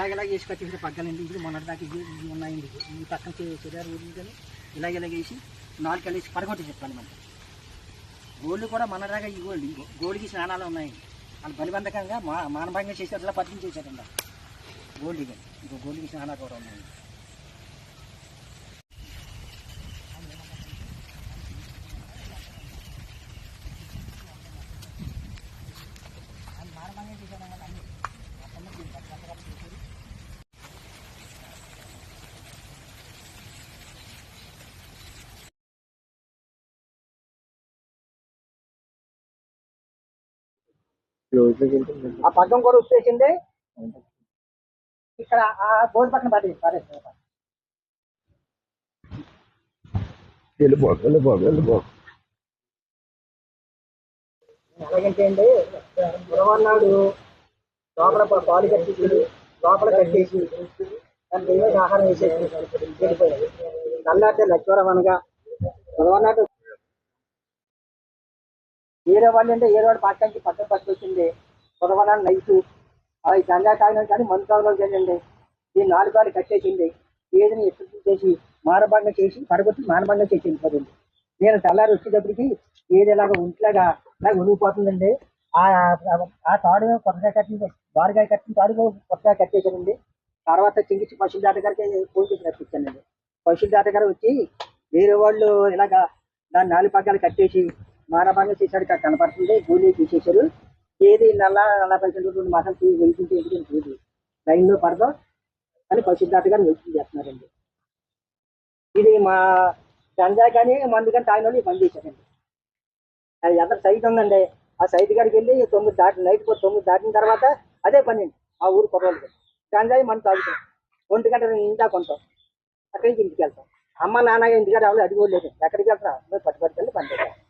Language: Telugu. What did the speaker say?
ఇలాగ ఇలాగ వేసి కట్టేసిన పక్కనండి ఇది మొన్నటి దాకా ఇవి ఉన్నాయండి. ఈ పక్కన చెడారు ఊరి కానీ ఇలాగ ఇలాగ వేసి నాలుగు కలిసి పడగొట్టి చెప్పాలి మనం గోళ్ళు కూడా మొన్నటిదాకా ఈ గోల్డ్ గోళ్ళకి గోల్డ్కి స్నానాలు ఉన్నాయి. వాళ్ళు బలిబంధకంగా మా మానభంగా చేసి అట్లా పద్ధతి చేశారండి గోల్డ్ కానీ ఇంకో గోల్డ్కి స్నానాలు కూడా ఉన్నాయి. ఆ పగ్గం కూడా వచ్చేసింది ఇక్కడ ఆ బోర్డు పక్కన పడి ఎలాగంటే అండి గురవన్నాడు లోపల పా- పాలు కట్టేసి లోపల కట్టేసి దాని ఆహారం వేసేసి వెళ్ళిపోయాడు. నల్లాటే అనగా గురవన్నాడు వేరే వాళ్ళు అంటే వేరే వాడు పక్కకి పక్కన పట్టుకొచ్చింది. గురవన్నాడు నైట్. అవి గంజా తాగినా కానీ మందు తాగలేదు కదండి ఈ నాలుగు వాళ్ళు కట్టేసింది. ఏదిని ఎత్తు చేసి మానభంగం చేసి పడగొట్టి మానభంగం చేసి వెళ్ళిపోతుంది నేను తెల్లారి వచ్చేటప్పటికి ఏది ఇలాగ ఒంట్లాగా ఇలా ఉనిగిపోతుందండి ఆ ఆ తాడు కొత్తగా కట్టిన బారుగా కట్టిన తాడు కొత్తగా కట్టేసానండి తర్వాత చింగిచ్చి పశువుల దాటగారికి ఫోన్ చేసి రప్పించానండి. పశువుల దాటగారు వచ్చి వేరే వాళ్ళు ఇలాగా దాన్ని నాలుగు పక్కలు కట్టేసి మానభంగం చేశాడు ఇక్కడ కనపడుతుంది గోళీ తీసేశారు. ఏది నల్ల నలభై రెండు మాసాలు తీ వెళ్తుంటే ఎందుకని తెలియదు లైన్లో పడదాం అని పరిశుద్ధార్థ గారు వెయిటింగ్ చేస్తున్నారండి. ఇది మా గంజా కానీ మందు కానీ తాగిన వాళ్ళు పని చేశారండి. అది ఎంత సైట్ ఉందండి. ఆ సైట్ కాడికి వెళ్ళి తొమ్మిది దాటి నైట్ పో- తొమ్మిది దాటిన తర్వాత అదే పని అండి. ఆ ఊరు కుర్రోళ్ళకి గంజాయి మనం తాగుతాం. ఒంటి గంట నిండా కొంటాం అక్కడికి ఇంటికి వెళ్తాం. అమ్మ నాన్న ఇంటికాడ ఎవరు అది కూడా లేదు ఎక్కడికి వెళ్తాం మేము పట్టుబట్టుకెళ్ళి పని చేస్తాం